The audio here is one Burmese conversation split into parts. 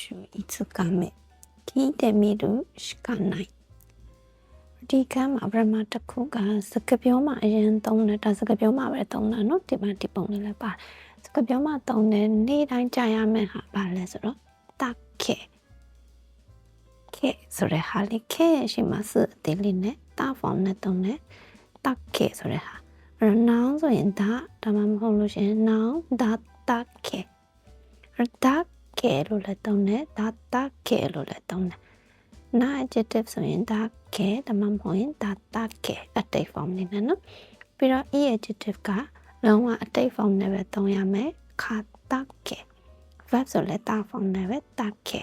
週5日目聞いてみるしかないဒီကမ်းမှာပရမတစ်ခုကစကပြောမှာအရင်သုံးတယ်ဒါစကပြောမှာပဲသုံးတာเนาะဒီမှာဒီပုံလေးလည်းပါတယ်စကပြောမှာသုံးတယ်နေ့တိုင်းကြာရမယ့်ဟာပါလဲဆိုတော့တက်ခဲခဲဆိုရဟာလေးခဲရှိမှစအသေးလေးနဲ့တာဖောင်နဲ့သုံးတယ်တက်ခဲဆိုရဟာအဲ့တော့ noun ဆိုရင်ဒါဒါမှမဟုတ်လို့ရှိရင် noun ဒါတက်ခဲဒါ ကဲလို့လည်းသုံးတယ်ဒါတာကဲလို့လည်းသုံးတယ်နာ adjective ဆိုရင်ဒါကဲဒါမှမဟုတ်ရင်ဒါတာကဲအတိတ် form နေနဲ့နော်ပြီးတော့ e adjective ကလုံးဝအတိတ် form နဲ့ပဲသုံးရမယ်ခါတာကဲ verb ဆိုလည်းတာ form နဲ့ပဲတာကဲ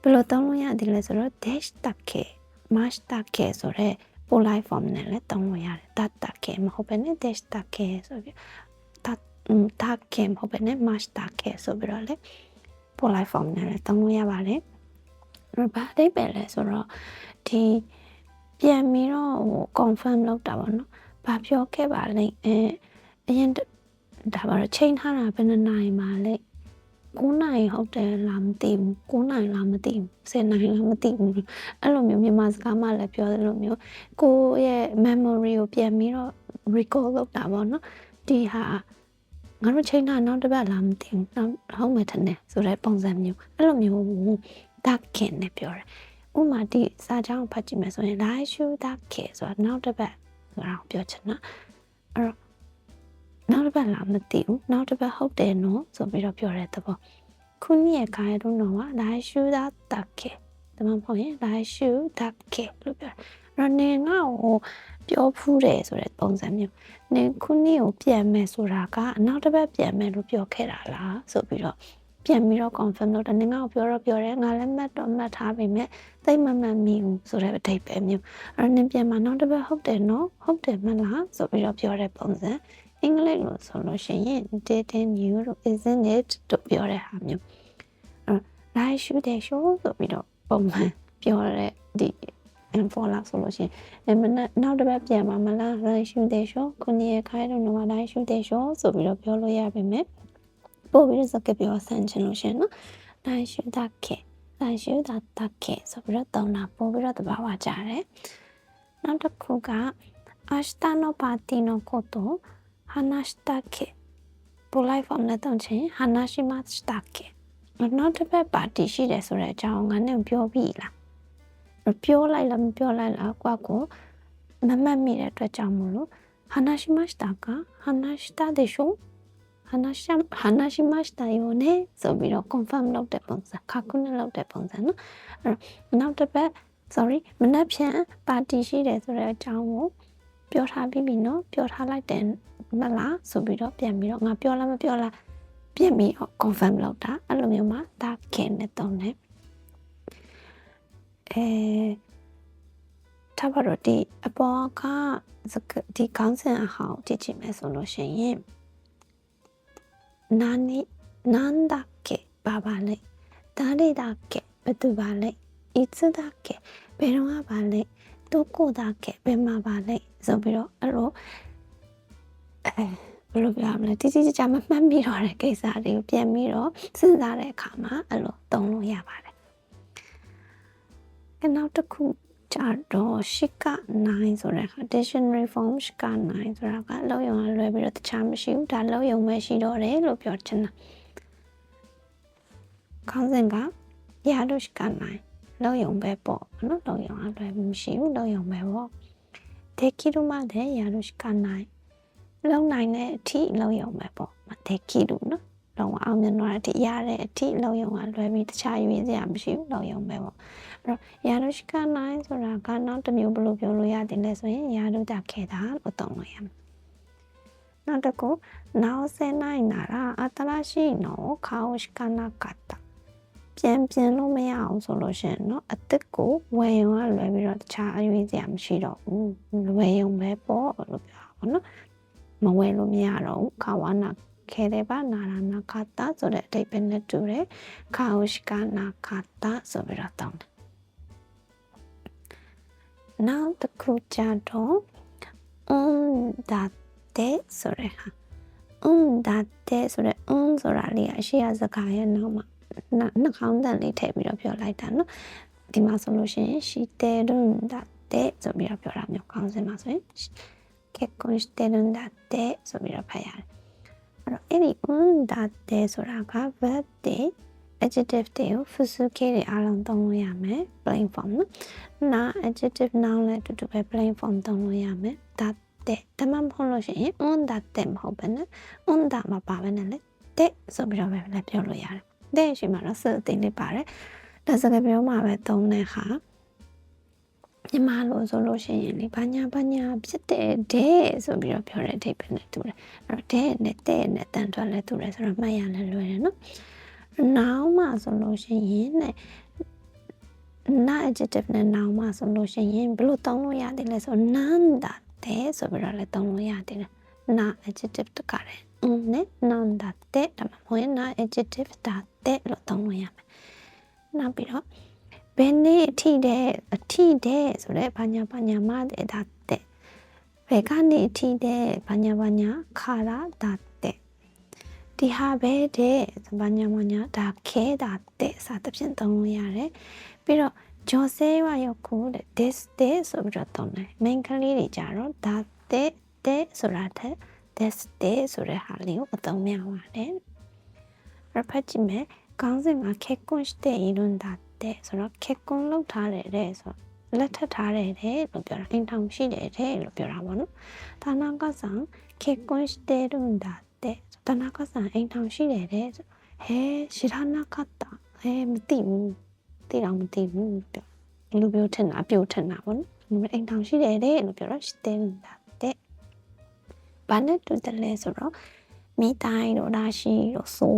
ဘယ်လိုသုံးလို့ရသည်လဲဆိုတော့ dash တာကဲ mash တာကဲဆိုတော့ polite form နဲ့လည်းသုံးလို့ရတယ်တာတာကဲမဟုတ်ဘဲနဲ့ dash တာကဲဆိုပြီး တာကဲမဟုတ်ဘဲနဲ့ mash တာကဲဆိုပြီးတော့လေ polite form နဲ့လည်းသုံးလို့ရပါတယ်။ဘာအဓိပ္ပာယ်လဲဆိုတော့ဒီပြန်ပြီးတော့ဟို confirm လုပ်တာပေါ့နော်။ဘာပြောခဲ့ပါလိမ့်အဲအရင်ဒါပါတော့ချိန်ထားတာဘယ်နှစ်နိုင်ပါလဲ။9နိုင်ဟုတ်တယ်လားမသိဘူး9နိုင်လားမသိဘူး10နိုင်လားမသိဘူးအဲ့လိုမျိုးမြန်မာစကားမှလည်းပြောတယ်လို့မျိုးကိုယ့်ရဲ့ memory ကိုပြန်ပြီးတော့ recall လုပ်တာပေါ့နော်ဒီဟာ ငါတို့ချိန်တာနောက်တစ်ပတ်လာမသိဘူးနောက်ဟုတ်မှထင်တယ်ဆိုတဲ့ပုံစံမျိုးအဲ့လိုမျိုးဒါခင်နဲ့ပြောတယ်ဥမာဒီစာကြောင်းဖတ်ကြည့်မယ်ဆိုရင် live show ဒါခင်ဆိုတာနောက်တစ်ပတ်ဆိုတာပြောချင်တာအဲ့တော့နောက်တစ်ပတ်လာမသိဘူးနောက်တစ်ပတ်ဟုတ်တယ်နော်ဆိုပြီးတော့ပြောတဲ့သဘောခုနှစ်ရဲ့ခိုင်တော့တော့ live show ဒါဒါခင်ဒါမှမဟုတ်ရင် live show ဒါခင်လို့ပြောတယ်အဲ့ တော့နေငါ့ကိုပြောဖူးတယ်ဆိုတဲ့ပုံစံမျိုးနင်ခုနှစ်ကိုပြန်မယ်ဆိုတာကနောက်တစ်ပတ်ပြန်မယ်လို့ပြောခဲ့တာလားဆိုပြီးတော့ပြန်ပြီးတော့ confirm လုပ်တယ်နင်ငါ့ကိုပြောတော့ပြောတယ်ငါလည်းမှတ်တော့မှတ်ထားပေမဲ့သိမမှတ်မိဘူးဆိုတဲ့အဓိပ္ပာယ်မျိုးအဲ့နင်ပြန်မှာနောက်တစ်ပတ်ဟုတ်တယ်နော်ဟုတ်တယ်မလားဆိုပြီးတော့ပြောတဲ့ပုံစံအင်္ဂလိပ်လိုဆိုလို့ရှိရင် didn't you isn't it တို့ပြောတဲ့ဟာမျိုးအဲ့ live shoot တဲ့ show ဆိုပြီးတော့ပုံမှန်ပြောတဲ့ဒီ info လာဆိုလို့ရှိရင်အဲမနက်နောက်တစ်ပတ်ပြန်มาမလား live shoot တဲ့ show ခုနှစ်ရက်ခိုင်းတော့တော့ live shoot တဲ့ show ဆိုပြီးတော့ပြောလို့ရပါမယ်ပို့ပြီးတော့စကားပြောဆန်းချင်လို့ရှိရင်နော် live shoot တာခဲ live shoot တာတာခဲဆိုပြီးတော့တောင်းတာပို့ပြီးတော့တဘာဝကြတယ်နောက်တစ်ခုက明日のパーティーのことを話したっけပို့လိုက် form နဲ့တုံးချင်း話しましたっけနောက်တစ်ပတ်ပါတီရှိတယ်ဆိုတဲ့အကြောင်းငါနဲ့ပြောပြီလား မပြောလိုက်လားမပြောလိုက်လားကွာကိုမမှတ်မိတဲ့အတွက်ကြောင့်မို့လို့ဟာနာရှိမတ်တာကဟာနာရှိတာဒေရှုဟာနာရှိဟာနာရှိမတ်တာယောနေဆိုပြီးတော့ confirm လုပ်တဲ့ပုံစံခါကုနဲ့လုပ်တဲ့ပုံစံနော်အဲ့တော့နောက်တစ်ပတ် sorry မနှက်ဖြန်ပါတီရှိတယ်ဆိုတဲ့အကြောင်းကိုပြောထားပြီးပြီနော်ပြောထားလိုက်တယ်မလားဆိုပြီးတော့ပြန်ပြီးတော့ငါပြောလားမပြောလားပြန်ပြီးတော့ confirm လုပ်တာအဲ့လိုမျိုးမှာဒါခင်နဲ့တုံးတယ် အဲထားပါတော့ဒီအပေါ်ကဒီကောင်းစင်အဟောင်းကြည့်ကြည့်မယ်ဆိုလို့ရှိရင်နာနီနန်ဒါကေဘာဘာလဲဒါလေးဒါကေဘယ်သူပါလဲいつだっけဘယ်တော့ပါလဲどこだっけဘယ်မှာပါလဲဆိုပြီးတော့အဲ့လိုအဲဘယ်လိုပြောမလဲတိတိကျကျမမှတ်မိတော့တဲ့ကိစ္စတွေကိုပြန်ပြီးတော့စဉ်းစားတဲ့အခါမှာအဲ့လိုသုံးလို့ရပါတယ် ယ် အဲနောက်တစ်ခုကြတော့ရှစ်က9ဆိုတဲ့ဟာ dictionary form ရှစ်က9ဆိုတာကလောက်ရုံကလွယ်ပြီးတော့တခြားမရှိဘူးဒါလောက်ရုံပဲရှိတော့တယ်လို့ပြောချင်တာခေါင်းစဉ်ကရလို့ရှစ်က9လောက်ရုံပဲပေါ့နော်လောက်ရုံကလွယ်ပြီးမရှိဘူးလောက်ရုံပဲပေါ့ဒေကီရူမတဲ့ရလို့ရှစ်က9လောက်နိုင်တဲ့အထိလောက်ရုံပဲပေါ့မဒေကီရူနော် လုံးဝအောင်မြင်သွားတဲ့အထိရတဲ့အထိလုံးယုံကလွယ်ပြီးတခြားရွေးစရာမရှိဘူးလုံးယုံပဲပေါ့အဲ့တော့ယာရုရှကနိုင်ဆိုတာကနောက်တစ်မျိုးဘယ်လိုပြောလို့ရတယ်လဲဆိုရင်ယာရုတာခေတာလို့သုံးလို့ရမယ်နောက်တစ်ခုနောင်စဲနိုင်နာရာအတရာရှိနောခေါရှကနာကတာပြန်ပြန်လို့မရအောင်ဆိုလို့ရှင်เนาะအစ်စ်ကိုဝယ်ရုံကလွယ်ပြီးတော့တခြားအရွေးစရာမရှိတော့ဘူးဝယ်ရုံပဲပေါ့လို့ပြောတာပေါ့เนาะမဝယ်လို့မရတော့ဘူးခါဝါနာ ခဲတယ်ပါနာရာနာခတာဆိုတဲ့အတိတ်ပဲနဲ့တူတယ်ခါဥရှကနာခတာဆိုပြီးတော့တောင်းတယ်နောက်တစ်ခုကြတော့ un date ဆိုတဲ့ဟာ un date ဆိုတဲ့ un ဆိုတာလေးအရှိရစကားရဲ့နောက်မှာ နှနှာခေါင်းတန်လေးထည့်ပြီးတော့ပြောလိုက်တာနော်ဒီမှာဆိုလို့ရှိရင်ရှိတဲရွန်ဒါတဲဆိုပြီးတော့ပြောတာမျိုးခေါင်းစဉ်မှာဆိုရင်結婚してるんだってဆိုပြီးတော့ဖတ်ရတယ်အဲ့ တော့အဲ့ဒီ on that day ဆိုတာက verb တဲ့ adjective တွေကို fusuke တွေအားလုံးသုံးလို့ရမယ် plain form နော်။ na adjective noun လည်းအတူတူပဲ plain form သုံးလို့ရမယ်။ that တဲ့ဒါမှမဟုတ်လို့ရှိရင် on that တဲ့မဟုတ်ဘဲနဲ့ on that မပါဘဲနဲ့လေတဲ့ဆိုပြီးတော့ပဲလည်းပြောလို့ရတယ်။တဲ့ရှိမှာတော့စအသေးလေးပါတယ်။ဒါစကားပြောမှာပဲသုံးတဲ့ဟာ မြန်မာလိုဆိုလို့ရှိရင်လေဘာညာဘာညာဖြစ်တယ်တဲ့ဆိုပြီးတော့ပြောတဲ့အဓိပ္ပာယ်နဲ့တူတယ်အဲ့တော့တဲ့နဲ့တဲ့နဲ့တန်ထွက်လဲတူတယ်ဆိုတော့မှတ်ရလဲလွယ်တယ်နော်နောက်မှဆိုလို့ရှိရင်နဲ့ na adjective နဲ့ noun မှာဆိုလို့ရှိရင်ဘယ်လိုသုံးလို့ရသေးလဲဆိုတော့ nanda တဲ့ဆိုပြီးတော့လည်းသုံးလို့ရသေးတယ် na adjective တကလည်း un နဲ့ nanda တဲ့ဒါမှမဟုတ် na adjective ဒါတဲ့လို့သုံးလို့ရမယ်နောက်ပြီးတော့ ဘယ်နေ့အထိတဲ့အထိတဲ့ဆိုတော့ဘာညာဘာညာမတဲ့ဒါတဲ့ဘယ်ကနေအထိတဲ့ဘာညာဘာညာခါရဒါတဲ့ဒီဟာပဲတဲ့ဘာညာဘာညာဒါခဲဒါတဲ့စသဖြင့်သုံးလို့ရတယ်ပြီးတော့ဂျော်ဆဲဝါရောက်ကိုတဲ့ this this ဆိုပြီးတော့သုံးတယ် main ကလေးတွေကြတော့ဒါတဲ့တဲ့ဆိုတာထက် this this ဆိုတဲ့ဟာလေးကိုအသုံးများပါတယ်ရဖတ်ကြည့်မယ်ခေါင်းစဉ်မှာခဲကွန့်တဲ့ရင်လွန်ဒါ てဆိုတော့結婚လုပ်ထားတယ်တဲ့ဆိုတော့လက်ထပ်ထားတယ်တဲ့လို့ပြောတာအိမ်ထောင်ရှိတယ်တဲ့လို့ပြောတာပေါ့နော်။田中さん結婚してるんだって田中さんအိမ်ထောင်ရှိတယ်တဲ့ဆိုဟဲ知らなかったဟဲမသိဘူးသိတော့မသိဘူးပြောလူပြောထင်တာပြောထင်တာပေါ့နော်အိမ်ထောင်ရှိတယ်တဲ့လို့ပြောတော့してるんだってဘာနဲ့တူတယ်လဲဆိုတော့မိတိုင်းတို့ဒါရှိတို့ဆို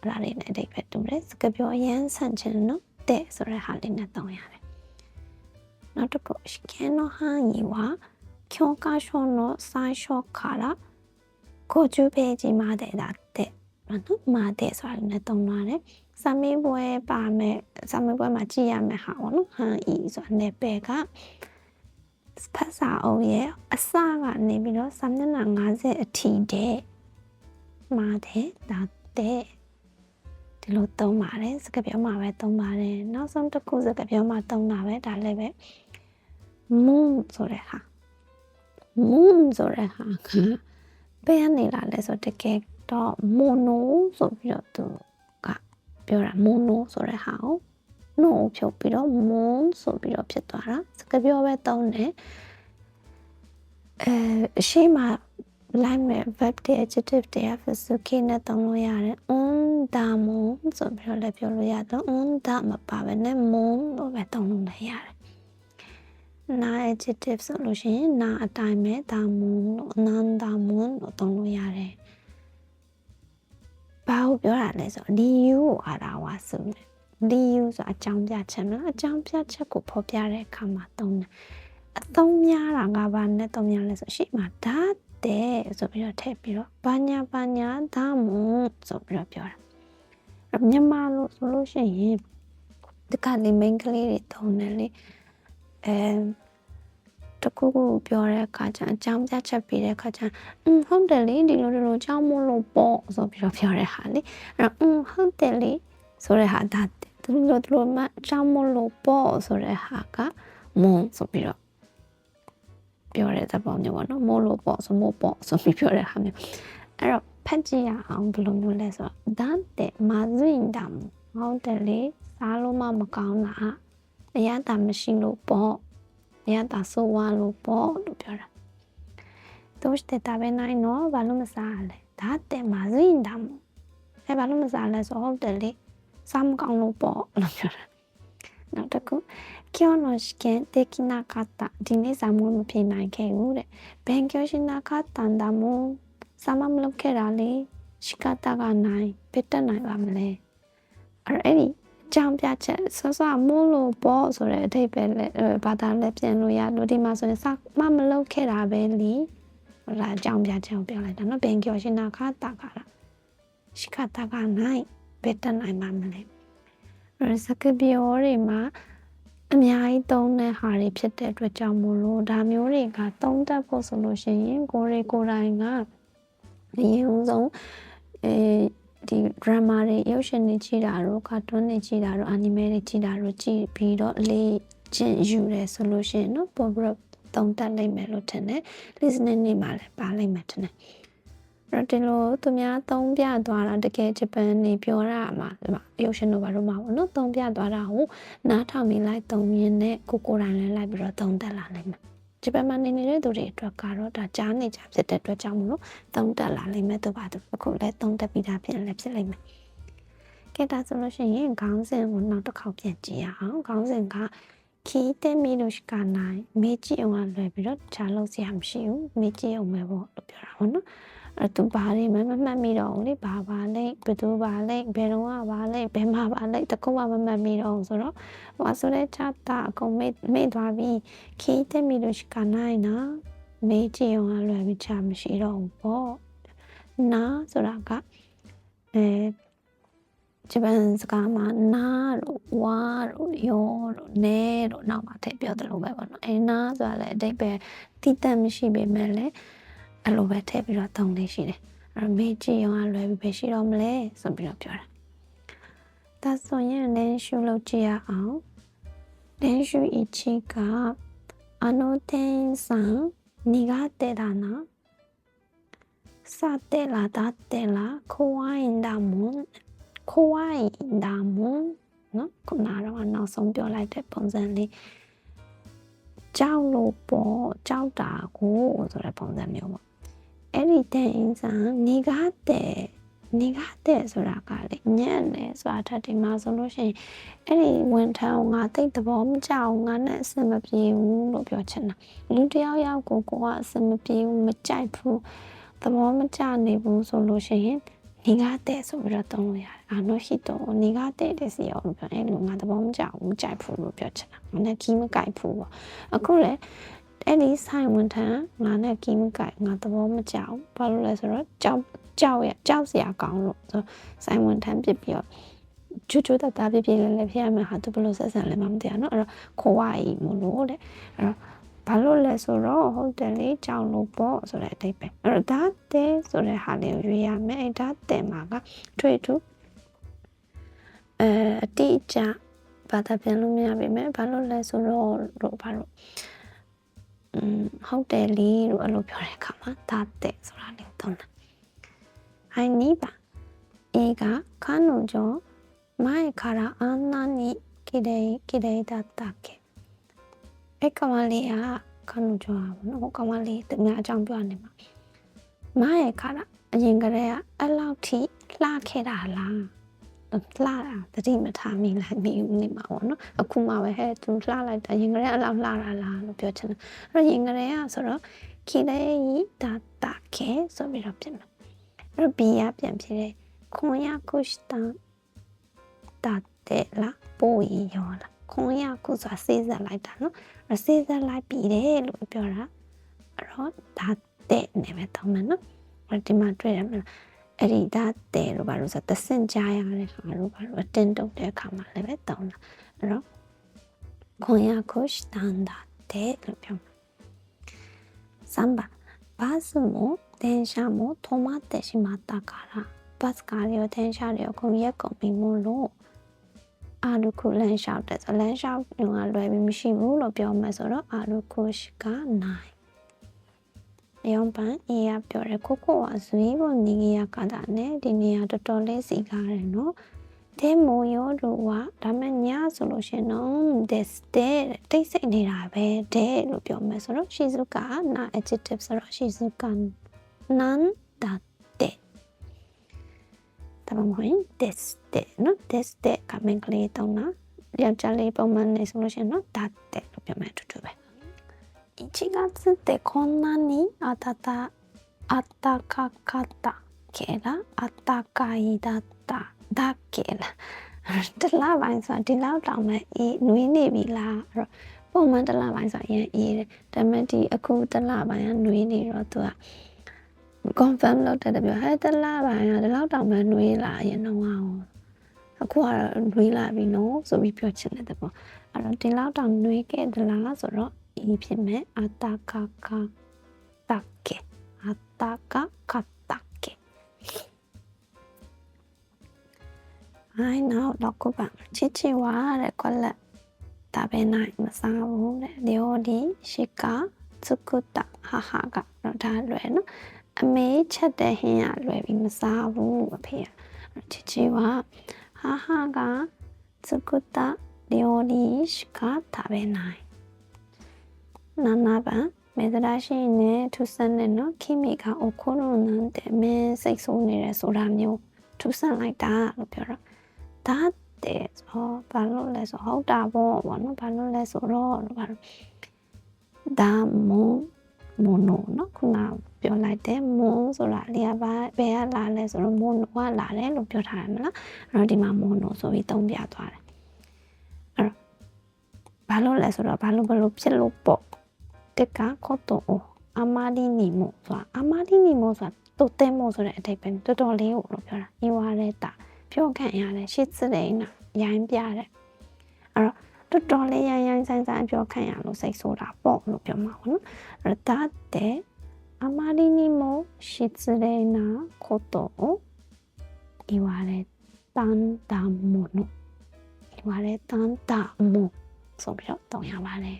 အဲ့ဒါလေးနဲ့အဓိပ္ပာယ်တူတယ်စကားပြောအရန်ဆန့်ချင်နော် တဲ့ဆိုတဲ့ဟာလေးနဲ့သုံးရတယ်နောက်တစ်ခု試験の範囲は教科書の最初から50ページまでだってနော်မာတဲ့ဆိုတာလည်းသုံးရတယ်စာမေးပွဲပါမယ်စာမေးပွဲမှာကြည့်ရမယ်ဟာပေါ့နော်ဟန်ဤဆိုတာနယ်ပယ်ကဖတ်စာအုပ်ရဲ့အစကနေပြီးတော့စာမျက်နှာ50အထိတဲ့မာတဲ့ဒါတဲ့ ဒီလိုသုံးပါတယ်စကားပြောမှာပဲသုံးပါတယ်နောက်ဆုံးတစ်ခုစကားပြောမှာသုံးတာပဲဒါလည်းပဲ moon ဆိုတဲ့ဟာ moon ဆိုတဲ့ဟာကဘယ်ကနေလာလဲဆိုတကယ်တော့ mono ဆိုပြီးတော့သူကပြောတာ mono ဆိုတဲ့ဟာကို no ဖြုတ်ပြီးတော့ moon ဆိုပြီးတော့ဖြစ်သွားတာစကားပြောပဲသုံးတယ်အဲအရှိမ လိုက်မဲ့ verb တွေ adjective တွေ physical နဲ့သုံးလို့ရတယ် un da moon ဆိုပြီးတော့လည်းပြောလို့ရတယ် un da မပါဘဲနဲ့ moon လို့ပဲသုံးလို့လည်းရတယ်နာ adjective ဆိုလို့ရှိရင်နာအတိုင်းပဲဒါမွန်လို့နန်ဒါမွန်လို့သုံးလို့ရတယ်။ဘာကိုပြောတာလဲဆိုဒီ you ကိုအားတာဝါဆိုတယ်။ဒီ you ဆိုအကြောင်းပြချက်နော်အကြောင်းပြချက်ကိုဖော်ပြတဲ့အခါမှာသုံးတယ်။အသုံးများတာကဘာနဲ့သုံးများလဲဆိုရှိမှဒါ တဲ့ဆိုပြီးတော့ထည့်ပြီးတော့ဘာညာဘာညာဒါမွန်ဆိုပြီးတော့ပြောတာအဲ့မြန်မာလို့ဆိုလို့ရှိရင်ဒီကနေ့ main ကလေးတွေတုံတယ်လေအဲတခုခုပြောတဲ့အခါကျအကြောင်းပြချက်ပေးတဲ့အခါကျအင်းဟုတ်တယ်လေဒီလိုဒီလိုကြောင်းမလို့ပေါ့ဆိုပြီးတော့ပြောတဲ့ဟာလေအဲ့တော့အင်းဟုတ်တယ်လေဆိုတဲ့ဟာဒါဒီလိုဒီလိုမှကြောင်းမလို့ပေါ့ဆိုတဲ့ဟာကမွန်ဆိုပြီးတော့ ပြောတဲ့သဘောမျိုးပေါ့နော်မို့လို့ပေါ့ဆိုမို့ပေါ့ဆိုပြီးပြောတဲ့ဟာမျိုးအဲ့တော့ဖတ်ကြည့်ရအောင်ဘယ်လိုမျိုးလဲဆိုတော့ဒါတဲ့မာဇင်တမ်ဟုတ်တယ်လေစားလို့မမကောင်းတာအရသာမရှိလို့ပေါ့အရသာဆိုးဝါလို့ပေါ့လို့ပြောတာတို့တဲ့တပဲနိုင်တော့ဘာလို့မစားလဲဒါတဲ့မာဇင်တမ်အဲဘာလို့မစားလဲဆိုဟုတ်တယ်လေစားမကောင်းလို့ပေါ့လို့ပြောတာ နောက်တစ်ခု今日の試験できなかったဒီနေ့စာမိုးမဖြေနိုင်ခဲ့ဘူးတဲ့勉強しなかったんだもんစာမမလုပ်ခဲ့တာလေ仕方がないဘယ်တက်နိုင်ပါမလဲအဲ့အဲ့ဒီကြောင်ပြချက်ဆောဆောမိုးလို့ပေါ့ဆိုတဲ့အဓိပ္ပာယ်လည်းဘာသာလည်းပြန်လို့ရလို့ဒီမှာဆိုရင်စာမမလုပ်ခဲ့တာပဲလीဟိုလာကြောင်ပြချက်ကိုပြောလိုက်တာနော်勉強しなかったから仕方がないဘယ်တက်နိုင်ပါမလဲ စကပြောတွေမှာအများကြီးသုံးတဲ့ဟာတွေဖြစ်တဲ့အတွက်ကြောင့်မို့လို့ဒါမျိုးတွေကသုံးတတ်ဖို့ဆိုလို့ရှိရင်ကိုယ်ရေကိုယ်တိုင်ကအရင်ဦးဆုံးအဲဒီ drama တွေရုပ်ရှင်တွေကြည့်တာတို့ကာတွန်းတွေကြည့်တာတို့ anime တွေကြည့်တာတို့ကြည့်ပြီးတော့လေ့ကျင့်ယူတယ်ဆိုလို့ရှိရင်နော်ပိုပြီးတော့သုံးတတ်နိုင်မယ်လို့ထင်တယ် listening နေမှာလည်းပါနိုင်မယ်ထင်တယ် အဲ့ဒီလိုသူများသုံးပြသွားတာတကယ်ဂျပန်နေပြောတာမှာဒီမှာရုပ်ရှင်တို့ဘာလို့မှာပေါ့နော်သုံးပြသွားတာကိုနားထောင်ပြီးလိုက်သုံးရင်းနဲ့ကိုကိုယ်တိုင်လည်းလိုက်ပြီးတော့သုံးတတ်လာနိုင်မယ်ဂျပန်မှာနေနေတဲ့သူတွေအတွက်ကတော့ဒါကြားနေကြဖြစ်တဲ့အတွက်ကြောင့်မလို့သုံးတက်လာလိမ့်မယ်သူပါသူအခုလည်းသုံးတက်ပြီးသားဖြစ်လည်းဖြစ်လိမ့်မယ်ကဲဒါဆိုလို့ရှိရင်ခေါင်းစဉ်ကိုနောက်တစ်ခေါက်ပြန်ကြည့်ရအောင်ခေါင်းစဉ်ကခီးတဲ့မီလို့ရှိကနိုင်မေ့ကြည့်အောင်လွယ်ပြီးတော့ခြားလို့စရာမရှိဘူးမေ့ကြည့်အောင်ပဲပေါ့လို့ပြောတာပေါ့နော် အဲ့သူဘာတွေမှမမှတ်မိတော့ဘူးလေဘာပါလဲဘယ်သူပါလဲဘယ်တော့ကပါလဲဘယ်မှာပါလဲတကုတ်မှမမှတ်မိတော့ဘူးဆိုတော့ဟိုဆိုတဲ့ chat တာအကုန်မေ့မေ့သွားပြီးခီးတဲ့မီလို့ရှိကနိုင်နော်မေ့ကြည့်အောင်လွယ်ပြီးခြားမရှိတော့ဘူးပေါ့နာဆိုတာကအဲဂျပန်စကားမှာနာတို့ဝါတို့ယောတို့နဲတို့နောက်မှာထည့်ပြောတယ်လို့ပဲပေါ့နော်အဲနာဆိုတာလည်းအတိတ်ပဲတိတက်မရှိပေမဲ့လည်း အဲ့လိုပဲထည့်ပြီးတော့သုံးလေးရှိတယ်အဲ့တော့မေးကြည့်ရောလွယ်ပြီးပဲရှိတော့မလဲဆိုပြီးတော့ပြောတာဒါဆိုရင်လင်းရှုလုပ်ကြည့်ရအောင်လင်းရှုဤချင်းကအနုသင်ဆံနိဂတေဒါနာစတဲ့လာတတဲ့လာခိုဝိုင်းဒါမွန်ခိုဝိုင်းဒါမွန်နော်ခုနကတော့နောက်ဆုံးပြောလိုက်တဲ့ပုံစံလေးကြောက်လို့ပေါ့ကြောက်တာကိုဆိုတဲ့ပုံစံမျိုးပေါ့ အဲ့ဒီတဲ့အိမ်ဆောင်နေကားတဲ့နေကားတဲ့ဆိုတာကလေညံ့တယ်ဆိုတာထပ်ဒီမှာဆိုလို့ရှိရင်အဲ့ဒီဝန်ထမ်းငါတိတ်သဘောမကျအောင်ငါနဲ့အဆင်မပြေဘူးလို့ပြောချင်တာလူတယောက်ယောက်ကိုကိုကအဆင်မပြေဘူးမကြိုက်ဘူးသဘောမကျနေဘူးဆိုလို့ရှိရင်နေကားတဲ့ဆိုပြီးတော့သုံးလို့ရတယ်အာနိုရှိတော့နေကားတဲ့တဲ့စီအောင်ပြောအဲ့လိုငါသဘောမကျဘူးမကြိုက်ဘူးလို့ပြောချင်တာငါနဲ့ခီးမကြိုက်ဘူးပေါ့အခုလေ အဲ့ဒီဆိုင်ဝန်ထမ်းငါနဲ့ကီးမကြိုက်ငါသဘောမကျဘူးဘာလို့လဲဆိုတော့ကြောက်ကြောက်ရကြောက်စရာကောင်းလို့ဆိုဆိုင်ဝန်ထမ်းပြစ်ပြီးတော့ချူချူတတာပြပြလဲလဲဖြစ်ရမှာဟာသူဘလို့ဆက်ဆံလဲမမသိရနော်အဲ့တော့ခွာရီမလို့တဲ့အဲ့တော့ဘာလို့လဲဆိုတော့ဟုတ်တယ်လေကြောင်လို့ပေါ့ဆိုတဲ့အတိတ်ပဲအဲ့တော့ဒါတဲ့ဆိုတဲ့ဟာလေးကိုရွေးရမယ်အဲ့ဒါတဲ့မှာကထွေထူအဲအတိအကျဘာသာပြန်လို့မရပါမယ်ဘာလို့လဲဆိုတော့လို့ဘာလို့ อืมဟုတ်တယ်လေလို့အဲ့လိုပြောတဲ့အခါမှာဒါတဲ့ဆိုတာလေးသုံးတာဟိုင်းနီးပါ映画彼女前からあんなに綺麗綺麗だったっけအဲ့ကောင်မလေးက彼女ကဘောနော်ဟိုကောင်မလေးတမအကြောင်းပြောနေမှာမရဲ့ခါတာအရင်ကတည်းကအဲ့လောက်ထိလှခဲ့တာလား လှတာတတိမထားမိလိုက်မိနေမှာပေါ့နော်အခုမှပဲဟဲ့သူလှလိုက်တာရင်ကလေးအလောက်လှတာလားလို့ပြောချင်တယ်အဲ့တော့ရင်ကလေးကဆိုတော့ခီလေးတာတာခဲဆိုပြီးတော့ပြင်မှာအဲ့တော့ဘီရပြန်ဖြစ်တယ်ခွန်ရကုရှတန်တာတဲ့လားပိုးရီရောလားခွန်ရကုဆိုတာစေးဆက်လိုက်တာနော်အဲ့စေးဆက်လိုက်ပြီးတယ်လို့ပြောတာအဲ့တော့ဒါတဲ့နေပဲတောင်းမယ်နော်အဲ့ဒီမှာတွေ့ရမှာ အဲ့ဒီဒါတဲ့လို့ဘာလို့ဆိုတဆင့်ကြားရတဲ့ခါလို့ဘာလို့အတင်းတုတ်တဲ့အခါမှာလည်းပဲတောင်းတာအဲ့တော့ခွန်ရကုရှတန်တာတဲ့လို့ပြောမှာ3番バスも電車も止まってしまったからバスကားတွေရော電車တွေရောကုန်ရက်ကုန်ပြီမို့လို့အာလူခုလမ်းလျှောက်တယ်ဆိုလမ်းလျှောက်ကလွယ်ပြီးမရှိဘူးလို့ပြောမှဆိုတော့အာလူခုရှိက9 ရောင်ပန်အေးရပြောတယ်ကိုကိုကဇွေးပေါ်နေကြီးရကတာနဲ့ဒီနေရာတော်တော်လေးစီကားတယ်နော်တဲမိုရောတို့ကဒါမှညဆိုလို့ရှင်နော် this day တိတ်ဆိတ်နေတာပဲတဲ့လို့ပြောမယ်ဆိုတော့ shizuka နာ adjective ဆိုတော့ shizuka nan da တဲ့ဒါမှမဟုတ် this day နော် this day ကမင်္ဂလေးတောင်းတာယောက်ျားလေးပုံမှန်နေဆိုလို့ရှင်နော် that day လို့ပြောမယ်အတူတူပဲ 1月ってこんなにあたた暖かかったけら暖かいだっただけらတလားပိုင်းဆိုတာဒီလောက်တောင်မှအေးနွေးနေပြီလားအဲ့တော့ပုံမှန်တလားပိုင်းဆိုတာအရင်အေးတယ်ဒါပေမဲ့ဒီအခုတလားပိုင်းကနွေးနေတော့သူက confirm လုပ်တဲ့တပြောဟဲ့တလားပိုင်းကဒီလောက်တောင်မှနွေးလာအရင်တော့အခုကတော့နွေးလာပြီနော်ဆိုပြီးပြောချင်တယ်ပေါ့အဲ့တော့ဒီလောက်တောင်နွေးခဲ့သလားဆိုတော့ E ဖြစ်မယ်အတာကာကာတာကေအတာကာကာတာကေ I know တော့ကိုပါချစ်ချစ်ဝါတဲ့ကွက်လက်ဒါပဲနိုင်မစားဘူးတဲ့ဒီဟိုဒီရှီကာစုကုတဟာဟာကတော့ဒါလွယ်နော်အမေချက်တဲ့ဟင်းကလွယ်ပြီးမစားဘူးအဖေကချစ်ချစ်ဝါဟာဟာကစုကုတဒီဟိုဒီရှီကာဒါပဲနိုင် နာနာပါမေတ္တာရှိနေသူစနဲ့နော်ခိမိကအိုခိုရိုနန်တဲ့မင်းစိတ်ဆိုးနေတယ်ဆိုတာမျိုးသူစလိုက်တာလို့ပြောတော့ဒါတဲ့ဟောဘာလို့လဲဆိုဟုတ်တာပေါ့ဘောနော်ဘာလို့လဲဆိုတော့ဘာလို့ဒါမုံမိုနိုနော်ခုနပြောလိုက်တယ်မွန်ဆိုတာလေကဘာဘယ်ကလာလဲဆိုတော့မိုနိုကလာတယ်လို့ပြောထားတယ်မလားအဲ့တော့ဒီမှာမိုနိုဆိုပြီးသုံးပြသွားတယ်အဲ့တော့ဘာလို့လဲဆိုတော့ဘာလို့ဘလို့ဖြစ်လို့ပေါ့ တက်ကခေါတုံအမာလီနီမို့ဆိုတာအမာလီနီမို့ဆိုတာတုတ်တဲမို့ဆိုတဲ့အဓိပ္ပာယ်တော်တော်လေးကိုလို့ပြောတာဤဝါရဲတာပြောခန့်ရတဲ့ရှစ်စတဲ့နာရိုင်းပြတဲ့အဲ့တော့တော်တော်လေးရိုင်းရိုင်းဆိုင်ဆိုင်ပြောခန့်ရလို့စိတ်ဆိုးတာပေါ့လို့ပြောမှာပေါ့နော်အဲ့တော့ဒါတဲ့အမာလီနီမို့ရှစ်စတဲ့နာခေါတုံဤဝါရဲတန်တာမို့နော်ဤဝါရဲတန်တာမို့ဆိုပြီးတော့တောင်းရပါတယ်